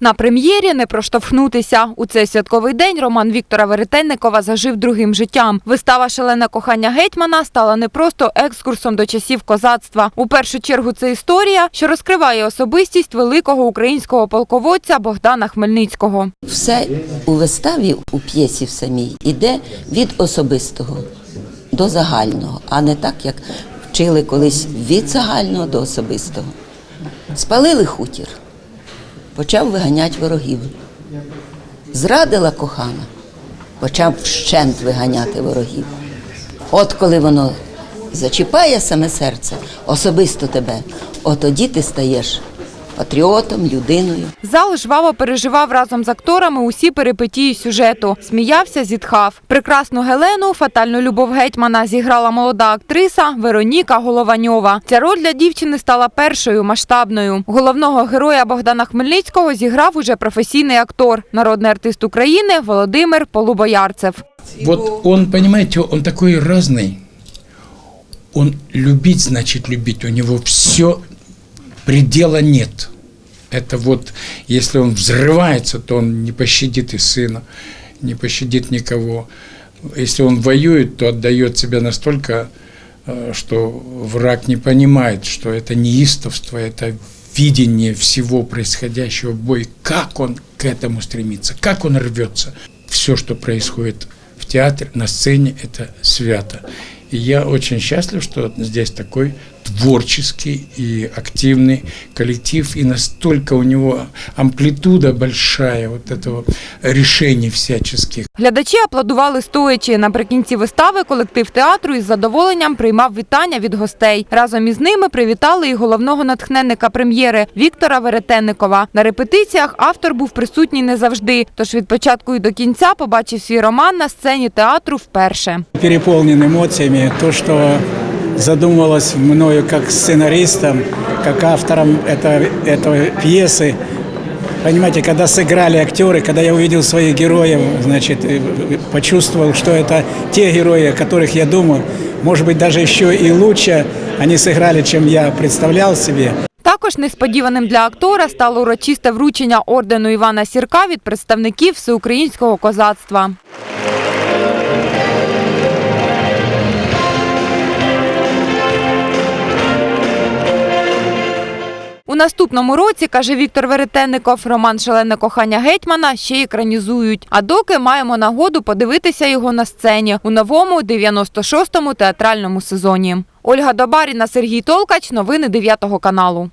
На прем'єрі не проштовхнутися. У цей святковий день роман Віктора Веретенникова зажив другим життям. Вистава Шалене кохання гетьмана стала не просто екскурсом до часів козацтва. У першу чергу це історія, що розкриває особистість великого українського полководця Богдана Хмельницького. Все у виставі, у п'єсі в самій іде від особистого до загального, а не так, як вчили колись від загального до особистого. Спалили хутір, почав виганяти ворогів. Зрадила кохана, почав вщент виганяти ворогів. От коли воно зачіпає саме серце, особисто тебе, от тоді ти стаєш патріотом, людиною. Зал жваво переживав разом з акторами усі перипетії сюжету. Сміявся, зітхав. Прекрасну Гелену, фатальну любов гетьмана зіграла молода актриса Вероніка Голованьова. Ця роль для дівчини стала першою масштабною. Головного героя Богдана Хмельницького зіграв уже професійний актор, народний артист України Володимир Полубоярцев. Вот он, понимаете, он такой разный. Он любить значит любить. У него все предела нет. Это вот, если он взрывается, то он не пощадит и сына, не пощадит никого. Если он воюет, то отдает себя настолько, э, что враг не понимает, что это неистовство, это видение всего происходящего в бой, как он к этому стремится, как он рвется. Все, что происходит в театре, на сцене, это свято. И я очень счастлив, что здесь такой творческий и активный коллектив, и настолько у него амплитуда большая вот этого решений всяческих. Глядачі аплодували стоячи. Наприкінці вистави колектив театру із задоволенням приймав вітання від гостей. Разом із ними привітали і головного натхненника прем'єри Віктора Веретенникова. На репетиціях автор був присутній не завжди. Тож від початку і до кінця побачив свій роман на сцені театру вперше. переполнен эмоциями. То, что задумывалось мною как сценаристом, как автором это, этого пьесы. Понимаете, когда сыграли актеры, когда я увидел своих героев, значит, э, почувствовал, что это те герои, о которых я думал, может быть, даже еще и лучше они сыграли, чем я представлял себе. Також несподіваним для актора стало урочисте вручення ордену Івана Сірка від представників всеукраїнського козацтва. Наступному році, каже Віктор Веретенников, роман Шалене кохання гетьмана ще екранізують. А доки маємо нагоду подивитися його на сцені у новому 96-му театральному сезоні. Ольга Добаріна, Сергій Толкач. Новини 9 каналу.